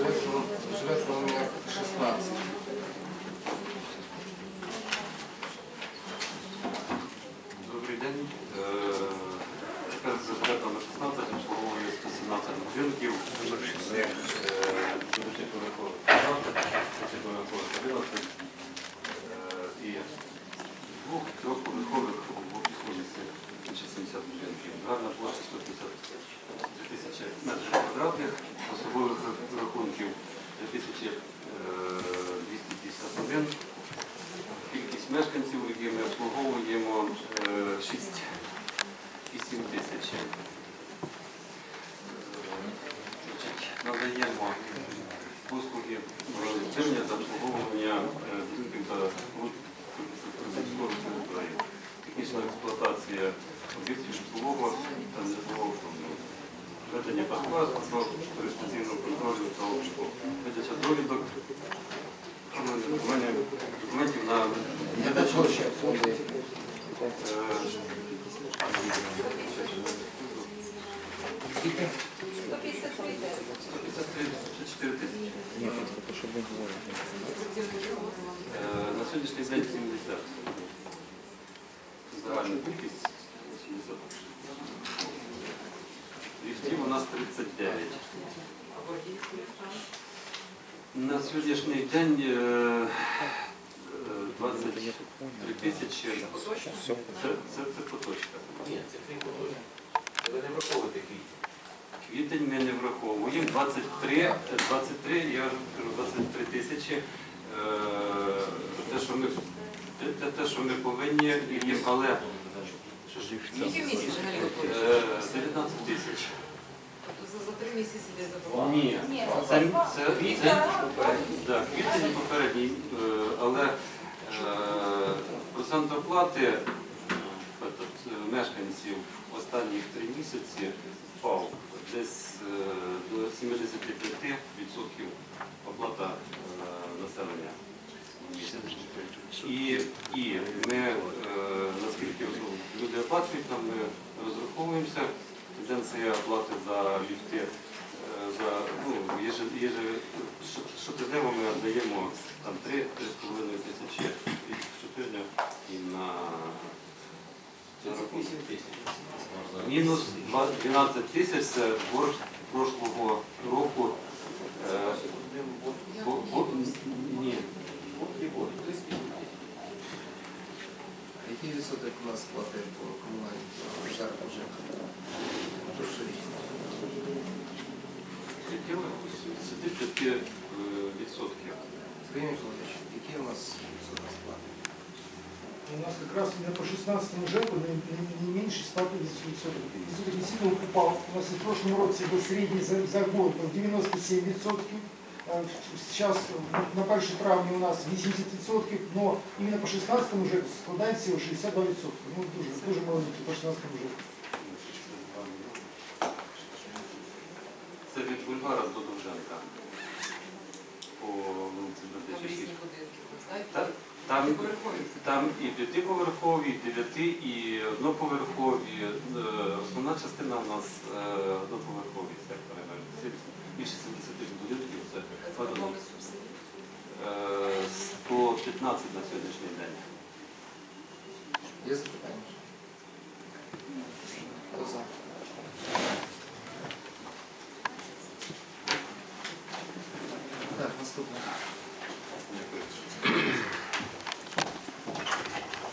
жертва номер 16. Добрий день. Е, Тепер за жертвами 16 обслуговує 117 будинків. Мешканців, які ми обслуговуємо, 6,7 тисяч. Е, Надаємо послуги отримання та обслуговування е, будинків та споруд. Технічна експлуатація об'єктів житлового та нежитлового фонду. Ведення паспорту, реєстраційного контролю та обшуку. Видача довідок, документів на Яка площа фонду? е, Скільки? 153 154 тисячі. Ні, просто те, що ви говорите. Е, На сьогоднішній день 70. Загальна кількість 70. Ліфтів у нас 39. На сьогоднішній день е, е, 23 тисячі. Це, це, це поточка. Ні, це крім потужно. Ви не враховуєте квітень. Квітень ми не враховуємо. 23, е, 23, я ж кажу, 23 тисячі. Е, Те, що ми, те- те, те, що ми повинні їм, але що ж, Скільки місяць взагалі виходить? е, 19 тисяч. Тобто за, за три місяці десь забували? Ні, Ні, це, це це, це, да, квітень попередній, е, але е, процент оплати мешканців останніх три місяці впав десь е, до 75% оплата е, населення. в місяць. І, і ми, е, наскільки ну, люди оплачують, нам ми розраховуємося. Тенденція оплати за ліфти е, за ну, щотижнево ми віддаємо 3-3,5 тисячі щотижня і на на рахунок. 8 тисяч. Мінус 12 тисяч це борг прошлого року. Е, ні, Який відсоток у нас платить 75 е, відсотків. Сергій Миколаївич, який у нас відсоток сплати? У нас как раз именно по 16 ЖЭКу не, не- не меньше 100 відсотків. Відсоток действительно упал. У нас и в прошлом році был средний за, за год был 97 відсотків. Е, Сейчас на 1 травня у нас 80 відсотків, но именно по 16 ЖЕКу складає всього 62 відсотки. Ну, дуже, дуже маленький по 16 ЖЕКу. Та- Там, там і п'ятиповерхові, і дев'яти, і одноповерхові. Е, Основна частина у нас е, одноповерхові сектори. Більше 70 будинків це Яка заборона субсидій? е, 115 на сьогоднішній день. Є запитання? Хто за? Так, наступне.